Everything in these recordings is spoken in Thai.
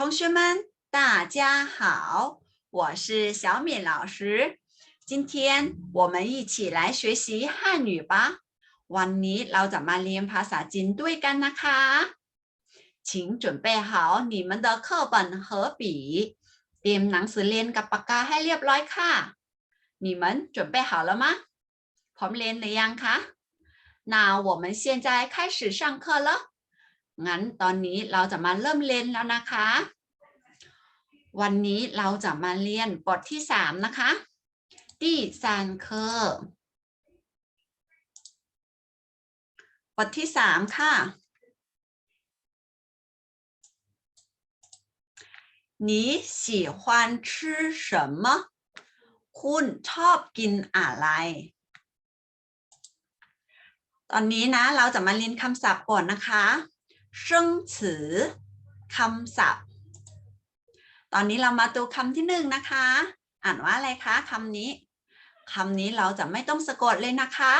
同学们，大家好，我是小敏老师。今天我们一起来学习汉语吧。วันนี้เราจะมาเรียนภาษาจีนด้วยกันนะคะ请准备好你们的课本和笔，เตรียมหนังสือเรียนกับปากกาให้เรียบร้อยค่ะ你们准备好了吗？พร้อมเรียนหรือยังคะ那我们现在开始上课了。 งั้นตอนนี้เราจะมาเริ่มเรียนแล้วนะคะ วันนี้เราจะมาเรียนบทที่สามนะคะที่ซานเคอร์บทที่สามค่ะ你喜欢吃什么คุณชอบกินอะไร ตอนนี้นะเราจะมาเรียนคำศัพท์ก่อนนะคะ เชิงฉือคำศัพท์ ตอนนี้เรามาดูคำที่หนึ่งนะคะ อ่านว่าอะไรคะคำนี้คำนี้เราจะไม่ต้องสะกดเลยนะคะ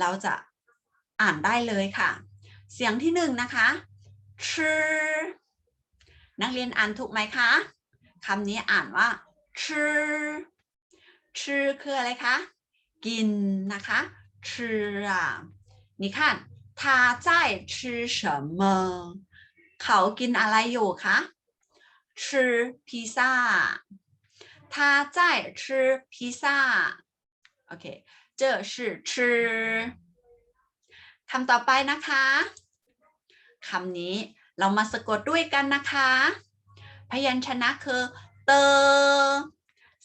เราจะอ่านได้เลยค่ะ เสียงที่หนึ่งนะคะชื่อนักเรียนอ่านถูกไหมคะคำนี้อ่านว่าชื่อชื่อคืออะไรคะ กินนะคะชื่ออะนี่ค่ะ 他在吃什么เขากินอะไรอยู่คะ吃披萨他在吃披萨 OK 这是吃คำต่อไปนะคะคำนี้เรามาสะกดด้วยกันนะคะ พยัญชนะคือเตอ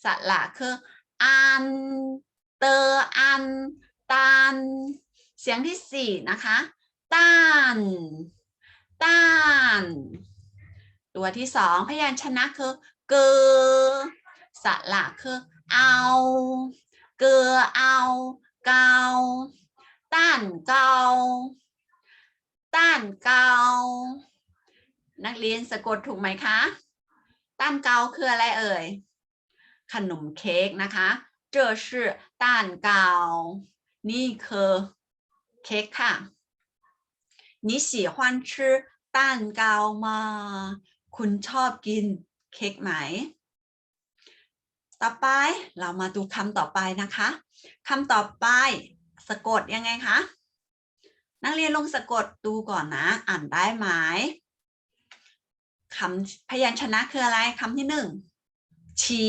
สระคืออัน เตออัน ตัน เสียงที่สี่นะคะต้านต้านตัวที่สองพยัญชนะคือเกอสระคือเอา เกือเอา เกาต้านเกาต้านเกานักเรียนสะกดถูกไหมคะ ต้านเกาคืออะไรเอ่ย ขนมเค้กนะคะ เจอชื่อต้านเกานี่คือ เค้กค่ะ你喜欢吃蛋糕吗คุณชอบกินเค้กไหม ต่อไปเรามาดูคำต่อไปนะคะคำต่อไปสะกดยังไงคะ นักเรียนลงสะกดดูก่อนนะ อ่านได้ไหมคำพยัญชนะคืออะไรคำที่หนึ่ง ชี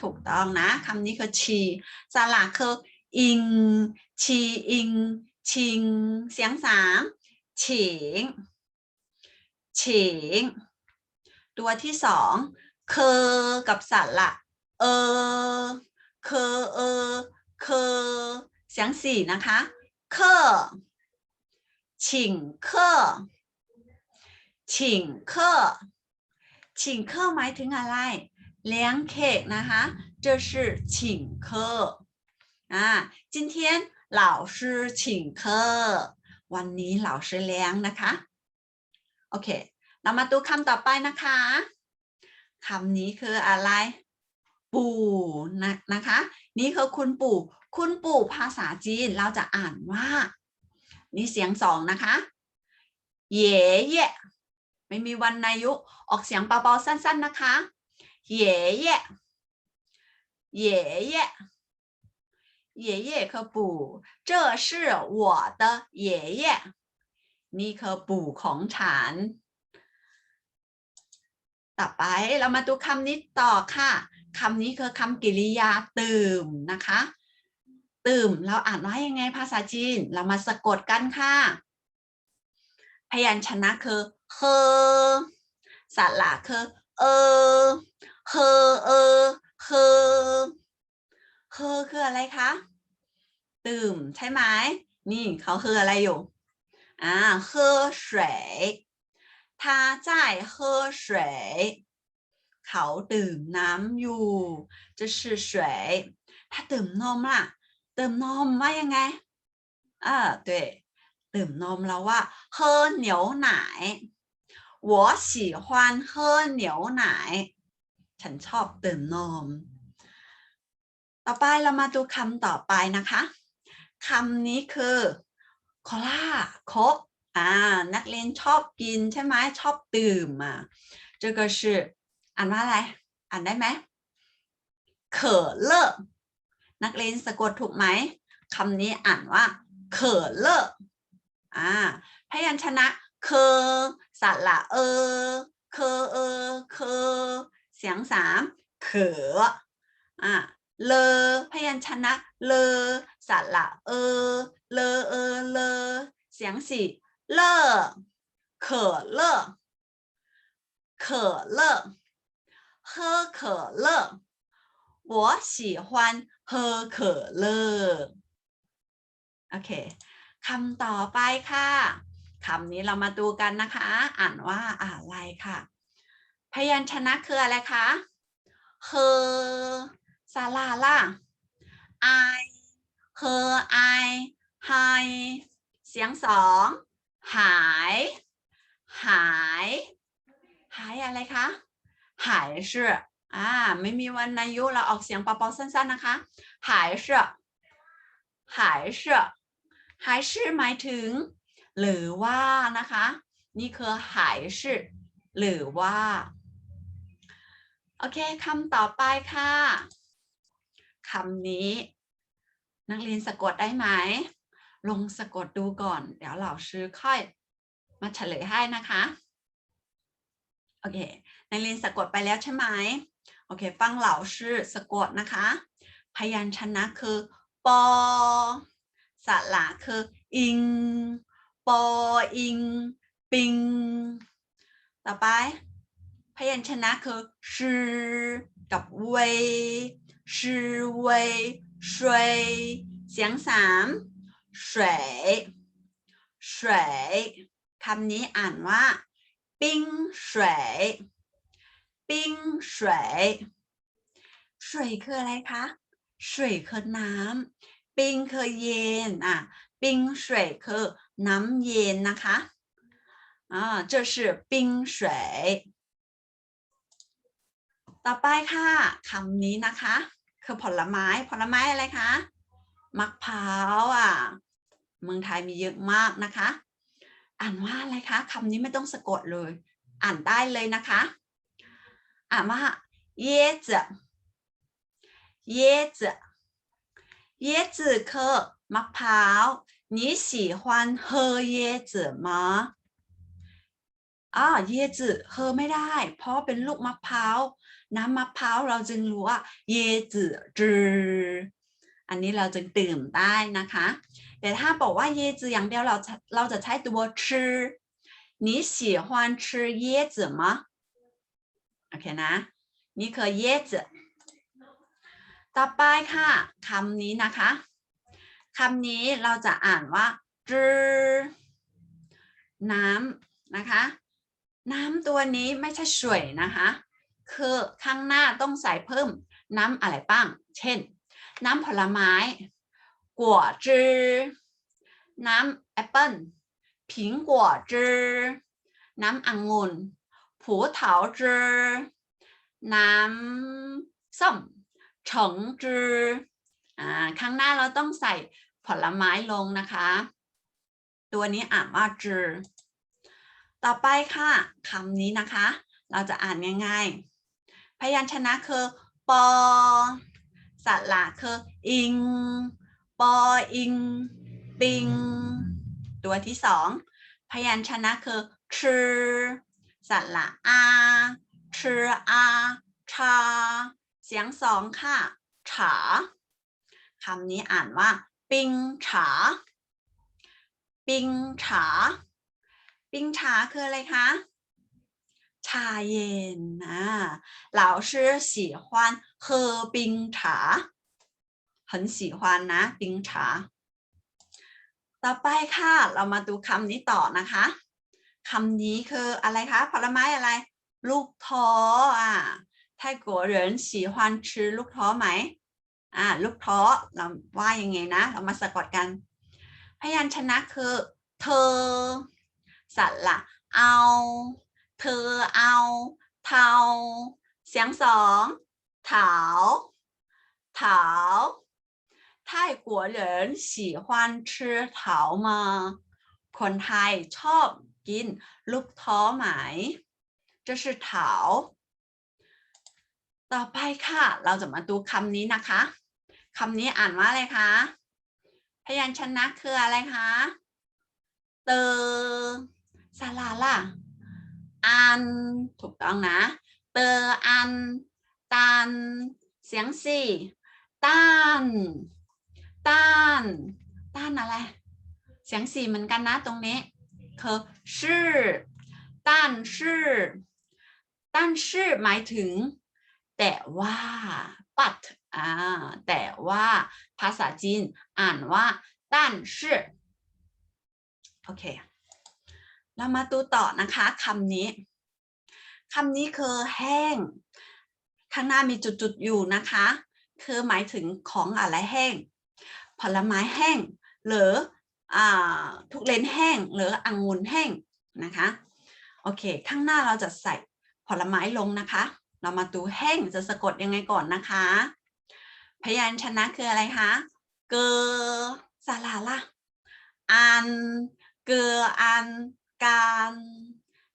ถูกต้องนะคำนี้คือชีสระคืออิง ชีอิง ชิง เสียงสามฉิงฉิง ตัวที่สองเคอกับสระเออเคอเออเคอเสียงสี่นะคะเคอฉิงเคอฉิงเคอฉิงเคอหมายถึงอะไร เลี้ยงเค้กนะคะ这是请客อ่า今天 老师请客วันนี้老师เลี้ยงนะคะ โอเค เรามาดูคำต่อไปนะคะคำนี้คืออะไร ปู่นะนะคะ นี่คือคุณปู่ คุณปู่ภาษาจีนเราจะอ่านว่า นี่เสียงสองนะคะเย่เย่ไม่มีวันนายุ ออกเสียงเบาๆสั้น ๆนะคะเย่เย่เย่เย่ 爷爷คือปู่这是我的爷爷นี่คือปู่ของฉัน ต่อไปเรามาดูคำนี้ต่อค่ะคำนี้คือคำกริยาตื่มนะคะ ตื่มเราอ่านว่ายังไงภาษาจีน เรามาสะกดกันค่ะ พยัญชนะคือเคอสระคือเออเคอเออเคอเคอคืออะไรคะ ตื่มใช่ไหม นี่เขาคืออะไรอยู่ อ่า喝水他在喝水เขาดื่มน้ำอยู่这是水ถ้าดื่มนมล่ะดื่มนมว่ายังไงอ่า对ดื่มนมแล้วว่า喝牛奶我喜欢喝牛奶ฉันชอบดื่มนม ต่อไปเรามาดูคำต่อไปนะคะ คำนี้คือโคลาโคก อ่า นักเรียนชอบกินใช่ไหมชอบดื่มอ่ะ这个是อ่านว่าอะไร อ่านได้ไหมเขอเลอนักเรียนสะกดถูกไหมคำนี้อ่านว่าเขอเลออ่า พยัญชนะเคอสระเออเคอเออเคอเสียงสามเขออ่าเลอพยัญชนะ เลอสระเออ เลอเออเลอเสียงสี่เลอ可乐可乐喝可乐我喜欢喝可乐โอเคคำต่อไปค่ะคำนี้เรามาดูกันนะคะ อ่านว่าอะไรค่ะ พยัญชนะคืออะไรคะเฮอซาลาล่า ไอเฮอไอไฮเสียงสองหาย หาย หายอะไรคะหายชื่ออ่าไม่มีวรรณยุเราออกเสียงเปาๆสั้นๆนะคะหายชื่อหายชื่อหายชื่อหมายถึง หรือว่านะคะ นี่คือหายชื่อหรือว่า โอเคคำต่อไปค่ะ คำนี้ นักเรียนสะกดได้ไหมลงสะกดดูก่อน เดี๋ยวเราชื่อค่อยมาเฉลยให้นะคะ โอเค นักเรียนสะกดไปแล้วใช่ไหม โอเค ฟังเหล่าชื่อสะกดนะคะ พยัญชนะคือ ปอ สระคือ อิง ปอ อิง ปิง ต่อไป พยัญชนะคือชื่อกับเว ยชื่อเวยสวยเสียงสามสวยสวยคำนี้อ่านว่า ปิ้งสวยปิ้งสวยสวยคืออะไรคะสวยคือน้ำปิ้งคือเย็นอ่ะปิ้งสวยคือน้ำเย็นนะคะอ่า这是冰水ต่อไปค่ะคำนี้นะคะ คือผลไม้ผลไม้อะไรคะมะพร้าวอ่ะ เมืองไทยมีเยอะมากนะคะ อ่านว่าอะไรคะคำนี้ไม่ต้องสะกดเลย อ่านได้เลยนะคะ อ่านว่า椰子椰子椰子คือมะพร้าว你喜欢喝椰子吗อ่าเยจืเฮอไม่ได้ เพราะเป็นลูกมะพร้าว น้ำมะพร้าวเราจึงรู้ว่า เยจืจืออันนี้เราจึงตื่นได้นะคะ แต่ถ้าบอกว่าเยจือย่างเดียวเราเราจะใช้ตัวชื่อ你喜欢吃椰子吗โอเคนะ นี่คือเยจืต่อไปค่ะคำนี้นะคะคำนี้เราจะอ่านว่าจือน้ำนะคะ น้ำตัวนี้ไม่ใช่สวยนะคะ คือข้างหน้าต้องใส่เพิ่มน้ำอะไรบ้าง เช่น น้ำผลไม้กัวจือน้ำแอปเปิ้ลผิงกัวจือน้ำองุ่นผูเถาจือน้ำส้มฉงจืออ่าข้างหน้าเราต้องใส่ผลไม้ลงนะคะ ตัวนี้อ่านว่าจือต่อไปค่ะคำนี้นะคะ เราจะอ่านง่ายๆ พยัญชนะคือปอสระคืออิง ปออิง ปิง ตัวที่สองพยัญชนะคือชือสระอาชืออาชา เสียงสองค่ะฉาคำนี้อ่านว่า ปิงฉา ปิงฉา ปิงฉาคืออะไรคะ ชาเย็นนะ老师喜欢喝冰茶很喜欢นะ冰茶ต่อไปค่ะ เรามาดูคำนี้ต่อนะคะคำนี้คืออะไรคะ ผลไม้อะไร ลูกท้ออ่ะ泰国人喜欢吃ลูกท้อไหมอ่าลูกท้อเราว่ายังไงนะ เรามาสะกดกัน พยัญชนะคือ เธอสัตว์ละเอา เธอเอาเทาเสียงสองเถาเถา泰国人喜欢吃桃吗 คนไทยชอบกินลูกท้อไหม这是桃ต่อไปค่ะ เราจะมาดูคำนี้นะคะคำนี้อ่านว่าอะไรคะ พยัญชนะคืออะไรคะ เตอสลาล่ะ อัน ถูกต้องนะ เตออัน ตัน เสียงสี่ต้านต้านต้านอะไร เสียงสี่เหมือนกันนะตรงนี้คือชื่อต้านชื่อต้านชื่อหมายถึง แต่ว่า but อ่าแต่ว่าภาษาจีนอ่านว่าต้านชื่อโอเค เรามาดูต่อนะคะคำนี้คำนี้คือแห้ง ข้างหน้ามีจุดๆอยู่นะคะ คือหมายถึงของอะไรแห้ง ผลไม้แห้ง หรืออทุเรนแห้ง หรือองุ่นแห้งนะคะโอเค ข้างหน้าเราจะใส่ผลไม้ลงนะคะ เรามาดูแห้งจะสะกดยังไงก่อนนะคะ พยัญชนะคืออะไรคะเกอสาราละอันเกออัน การ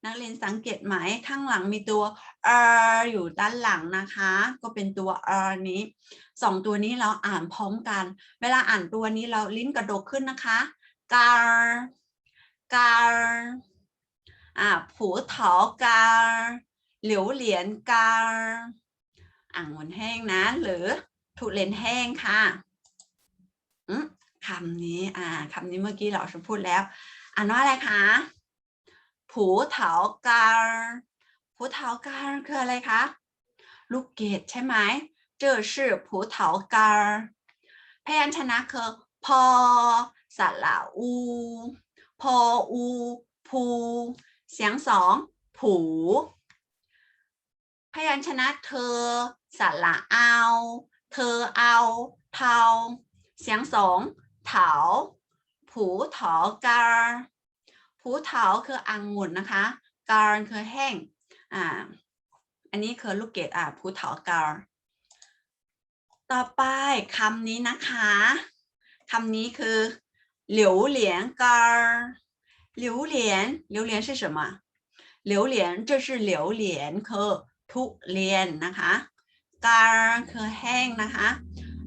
นักเรียนสังเกตไหมข้างหลังมีตัว r อยู่ด้านหลังนะคะ ก็เป็นตัว r นี้สองตัวนี้เราอ่านพร้อมกัน เวลาอ่านตัวนี้เราลิ้นกระดกขึ้นนะคะกาการอ่าผูเถากาเหลียวเหรียญกาอ่างุนแห้งนะ หรือทุเรียนแห้งค่ะอืมคำนี้ อ่าคำนี้เมื่อกี้เราชพูดแล้ว อ่านว่าอะไรคะ ผูเถากาผูเถากาคืออะไรคะ ลูกเกดใช่ไหม这是葡萄干儿พยัญชนะคือพอสระอู พออูภู เสียงสอง ผู พยัญชนะเธอสระเอา เธอเอา เทา เสียงสอง เถา ผูเถากา ผูเถาคืออังุ่นนะคะ การคือแห้ง อ่า อันนี้คือลูกเกดอ่าผูเถากาต่อไปคำนี้นะคะคำนี้คือเหลียวเหลียนกาเหลียวเหลียนเหลียวเหลียน是什么เหลียวเหลียน这是เหลียวเหลียนคือทุเรียนนะคะกาคือแห้งนะคะ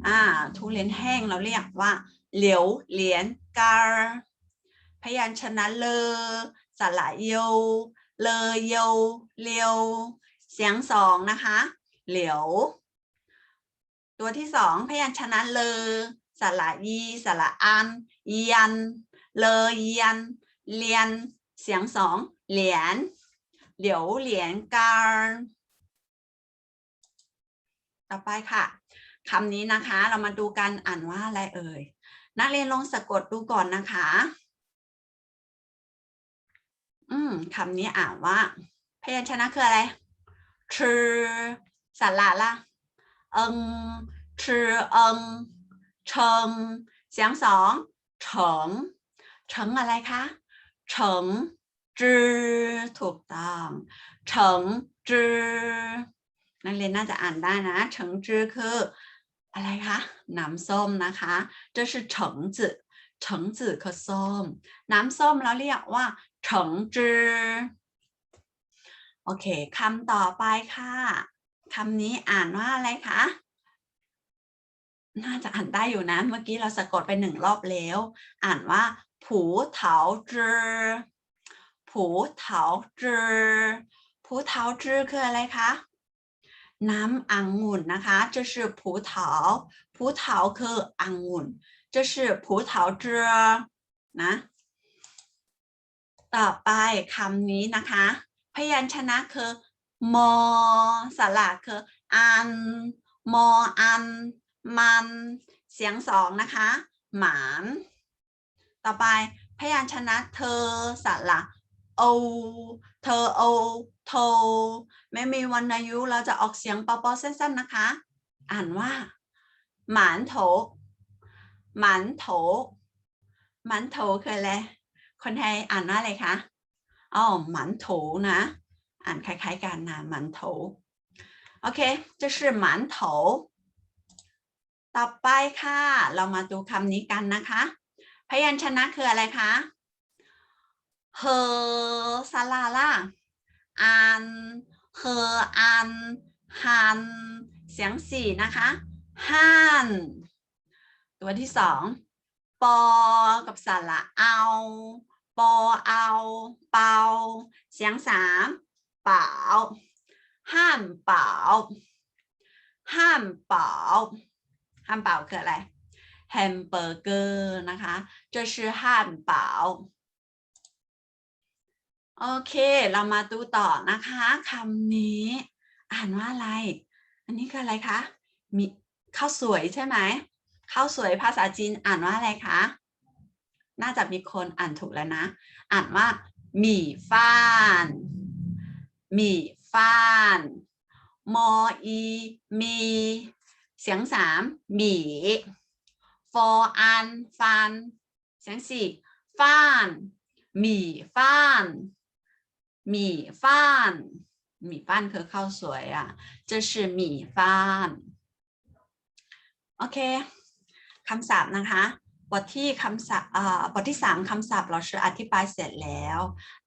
อ่า ทุเรียนแห้งเราเรียกว่าเหลียวเหลียนกา พยัญชนะเลอสระโยเลอโยเลียวเสียงสองนะคะ เหลียว ตัวที่สองพยัญชนะเลอสระยีสระอันยัน เลอยัน เลียน เสียงสองเหรียญเหลียวเหรียญการต่อไปค่ะคำนี้นะคะเรามาดูกันอ่านว่าอะไรเอ่ย นักเรียนลองสะกดดูก่อนนะคะ อืมคำนี้อ่านว่า พยัญชนะคืออะไรชื่อสระละเอิงชื่อเอิงเชิง เสียงสองเฉิงเฉิงอะไรคะเฉิงจือถูกต้องเฉิงจือนักเรียนน่าจะอ่านได้นะเฉิงจือคือ อะไรคะน้ำส้มนะคะ这是橙子 เฉิงจื่อคือส้ม น้ำส้มเราเรียกว่าเฉิงจือโอเคคำต่อไปค่ะคำนี้อ่านว่าอะไรคะน่าจะอ่านได้อยู่นะ เมื่อกี้เราสะกดไปหนึ่งรอบแล้ว อ่านว่า ผูเถาจือผูเถาจือผูเถาจือคืออะไรคะน้ำอังุ่นนะคะจะชื่อผูเถาผูเถาคืออังุ่น 这是葡萄汁นะ ต่อไปคำนี้นะคะ พยัญชนะคือมอสระคืออัน มออัน มัน เสียงสองนะคะ หมาน ต่อไปพยัญชนะเธอสระโอ เธอโอ โท ไม่มีวรรณยุกต์เราจะออกเสียงเปาๆสั้นๆนะคะ อ่านว่า หมานโถ ห มันโถหมันโถคืออะไร คนไทยอ่านว่าอะไรคะอ๋อหมันโถนะ อ่านคล้ายๆกันนะหมันโถโอเค这是หมันโถต่อไปค่ะ เรามาดูคำนี้กันนะคะ พยัญชนะคืออะไรคะเฮอซาลาล่าอันเฮออันฮันเสียงสี่นะคะฮัน ตัวที่สองปอกับสระเอา ปอเอา เปา เสียงสามเปล่าห้ามเปล่าห้ามเปล่าห้ามเปล่าคืออะไรแฮมเบอร์เกอร์นะคะ这是汉堡โอเค เรามาดูต่อนะคะคำนี้ อ่านว่าอะไร อันนี้คืออะไรคะ มีข้าวสวยใช่ไหม ข้าวสวยภาษาจีนอ่านว่าอะไรคะ น่าจะมีคนอ่านถูกแล้วนะ อ่านว่าหมี่ฟ้านหมี่ฟ้านมออีมี เสียงสามหมี่ฟออันฟัน เสียงสี่ฟ้านหมี่ฟ้านหมี่ฟ้านหมี่ฟ้านคือข้าวสวยอ่ะ这是米饭โอเค คำศัพท์นะคะ บทที่คำศัพท์อ่าบทที่สามคำศัพท์เราชื่ออธิบายเสร็จแล้ว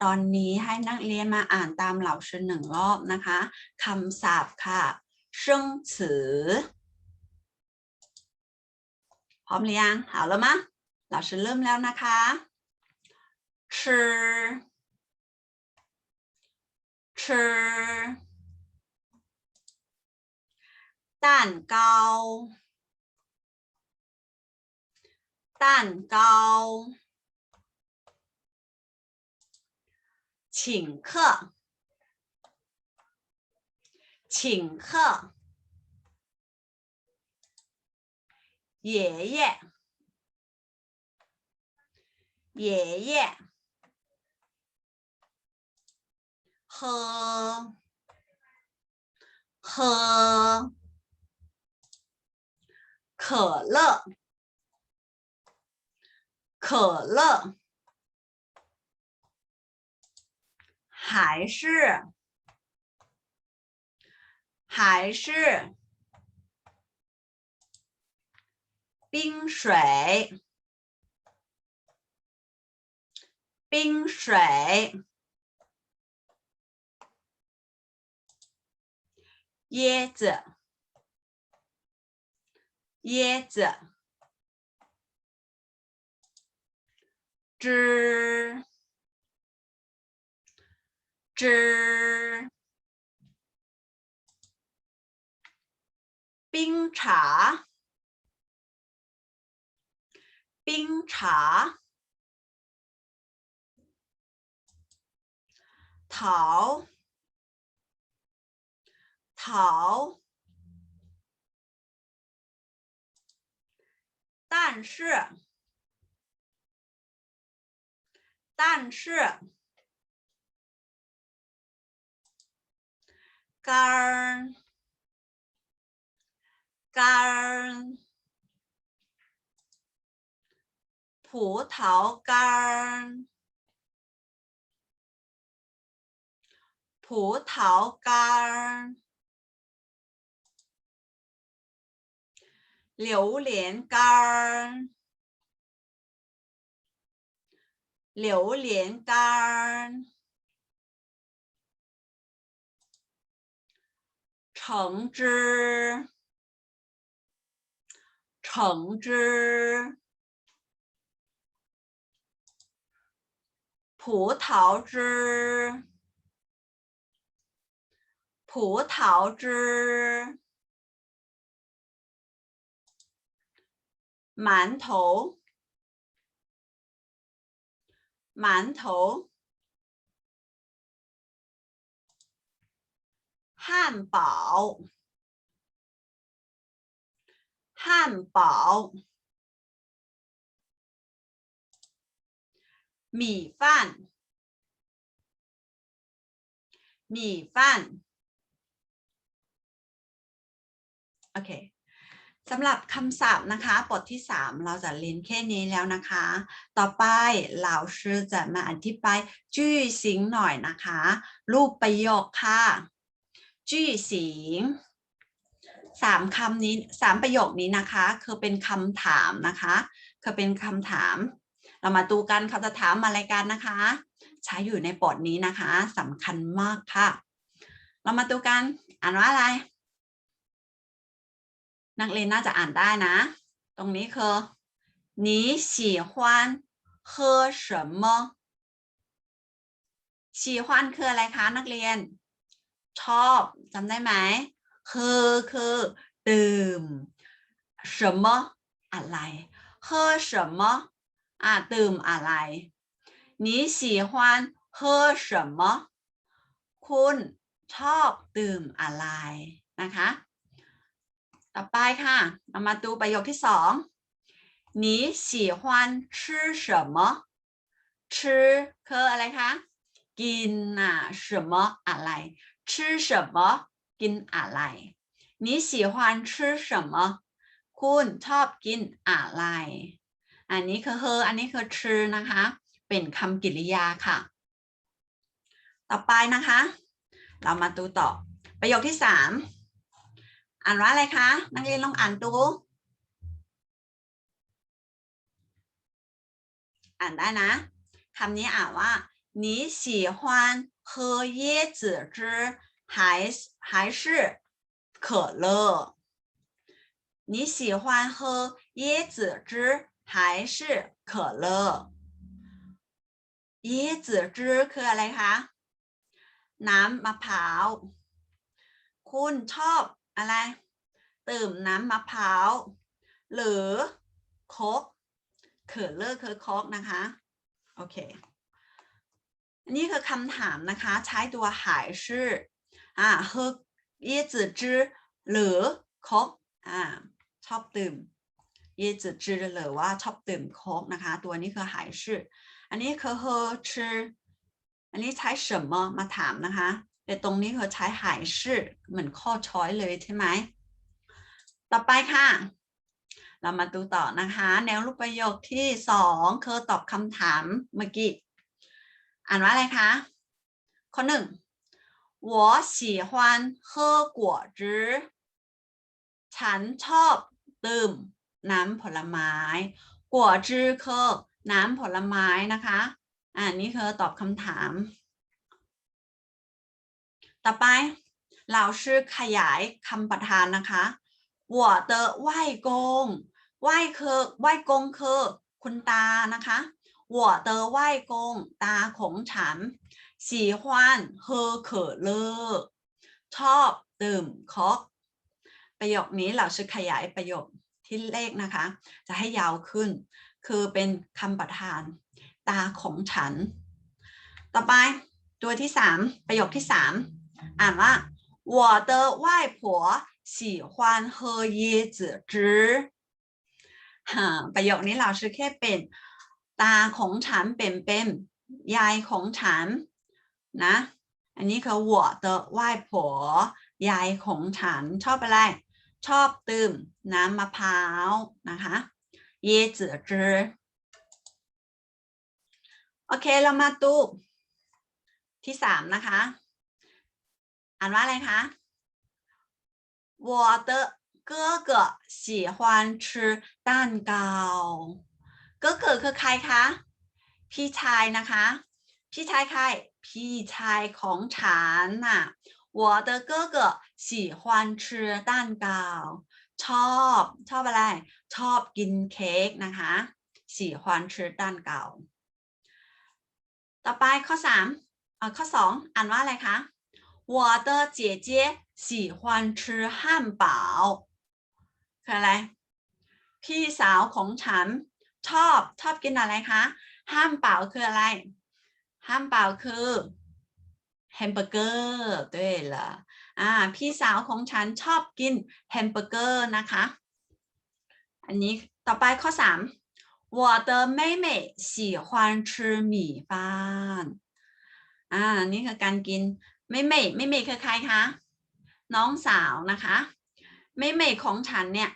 ตอนนี้ให้นักเรียนมาอ่านตามเหล่าชื่อหนึ่งรอบนะคะคำศัพท์ค่ะเชิงฉือพร้อมหรือยัง好了吗老师เริ่มแล้วนะคะ吃吃蛋糕 蛋糕，请客，请客，爷爷，爷爷，喝，喝，可乐。可乐，还是还是冰水，冰水，椰子，椰子。汁汁冰茶冰茶桃桃但是但是干儿干儿葡萄干儿葡萄干儿榴莲干儿。榴莲干，橙汁，橙汁，葡萄汁，葡萄汁，馒头。馒头、汉堡、汉堡、米饭、米饭。OK。 สำหรับคำศัพท์นะคะบทที่ 3 เราจะเรียนแค่นี้แล้วนะคะ ต่อไปเราชื่อจะมาอธิบายจื้อสิงหน่อยนะคะ รูปประโยคค่ะจื้อสิงสามคำนี้สามประโยคนี้นะคะ คือเป็นคำถามนะคะคือเป็นคำถาม เรามาดูกันเขาจะถามอะไรกันนะคะ ใช้อยู่ในบทนี้นะคะสำคัญมากค่ะ เรามาดูกันอ่านว่าอะไร นักเรียนน่าจะอ่านได้นะ ตรงนี้คือ你喜欢喝什么喜欢คืออะไรคะ นักเรียน ชอบจำได้ไหมคือคือดื่ม什么อะไร喝什么อ่าดื่มอะไร你喜欢喝什么คุณชอบดื่มอะไรนะคะ ต่อไปค่ะ เรามาดูประโยคที่สอง你喜欢吃什么吃คืออะไรคะ กินอ่ะ什么อะไร吃什么กินอะไร你喜欢吃什么คุณชอบกินอะไร อันนี้คือเฮออันนี้คือชื่อนะคะ เป็นคำกริยาค่ะ ต่อไปนะคะ เรามาดูต่อ ประโยคที่สาม อ่านว่าอะไรคะ นักเรียนลองอ่านดู อ่านได้นะคำนี้อ่านว่า你喜欢喝椰子汁还是还是可乐你喜欢喝椰子汁还是可乐椰子汁คืออะไรคะ น้ำมะพร้าว คุณชอบ อะไรดื่มน้ำมะพร้าว หรือโคกเขอเลอร์คือโคกนะคะ โอเคนนี้คือคำถามนะคะ ใช้ตัวหายชื่ออ่าเฮอเยจือจือหรือโคกอ่าชอบดื่มเยจือจือหรือว่าชอบดื่มโคกนะคะ ตัวนี้คือหายชื่อ อันนี้คือเฮอชื่ออันนี้ใช้什么มาถามนะคะ แต่ตรงนี้คือใช้หายชื่อเหมือนข้อช้อยเลยใช่ไหม ต่อไปค่ะ เรามาดูต่อนะคะ แนวรูปประโยคที่สองคือตอบคำถามเมื่อกี้ อ่านว่าอะไรคะ ข้อหนึ่ง我喜欢喝果汁ฉันชอบดื่มน้ำผลไม้กัวจื้อคือน้ำผลไม้นะคะ อ่านี่คือตอบคำถาม ต่อไป เราชื่อขยายคำประธานนะคะ我的外公外คือ外公คือคุณตานะคะ我的外公ตาของฉัน喜欢喝可乐ชอบดื่มคอกประโยคนี้เราชื่อขยายประโยคที่เลขนะคะ จะให้ยาวขึ้น คือเป็นคำประธาน ตาของฉัน ต่อไปตัวที่สามประโยคที่สาม อ่านว่า我的外婆喜欢喝椰子汁ฮ่าประโยคนี้เราชื่อแค่เป็น ตาของฉันเป็นเป็นยายของฉันนะ อันนี้คือ我的外婆ยายของฉันชอบอะไร ชอบดื่มน้ำมะพร้าวนะคะ椰子汁โอเค เรามาดูที่สามนะคะ อ่านว่าอะไรคะ我的哥哥喜欢吃蛋糕哥哥คือใครคะ พี่ชายนะคะ พี่ชายใคร พี่ชายของฉันน่ะ我的哥哥喜欢吃蛋糕ชอบ ชอบอะไร ชอบกินเค้กนะคะ喜欢吃蛋糕ต่อไปข้อสามเอ่อข้อสองอ่านว่าอะไรคะ 我的姐姐喜欢吃汉堡คืออะไร พี่สาวของฉัน ชอบชอบกินอะไรคะห้ามเปล่าคืออะไร ห้ามเปล่าคือแฮมเบอร์เกอร์ด้วยเหรออ่า พี่สาวของฉันชอบกินแฮมเบอร์เกอร์นะคะ อันนี้ต่อไปข้อสาม我的妹妹喜欢吃米饭อ่า นี่คือการกิน ไม่เม่ไม่เม่คือใครคะน้องสาวนะคะไม่เม่ของฉันเนี่ย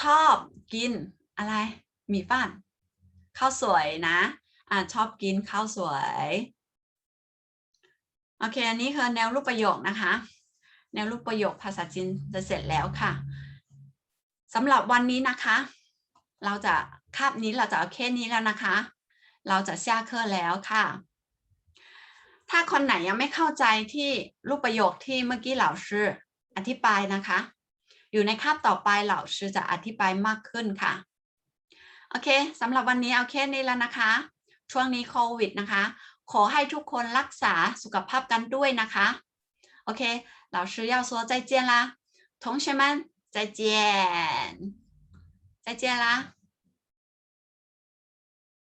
ชอบกินอะไรมี่ฟันข้าวสวยนะอ่าชอบกินข้าวสวย โอเค อันนี้คือแนวรูปประโยคนะคะ แนวรูปประโยคภาษาจีนจะเสร็จแล้วค่ะสำหรับวันนี้นะคะ เราจะคาบนี้เราจะเอาแค่นี้แล้วนะคะ เราจะ下课แล้วค่ะ ถ้าคนไหนยังไม่เข้าใจที่รูปประโยคที่เมื่อกี้เหล่าชื่ออธิบายนะคะ อยู่ในคาบต่อไปเหล่าชื่อจะอธิบายมากขึ้นค่ะ โอเคสำหรับวันนี้เอาแค่นี้แล้วนะคะ ช่วงนี้โควิดนะคะ ขอให้ทุกคนรักษาสุขภาพกันด้วยนะคะ โอเคเหล่าชื่อ要说再见啦同学们再见再见啦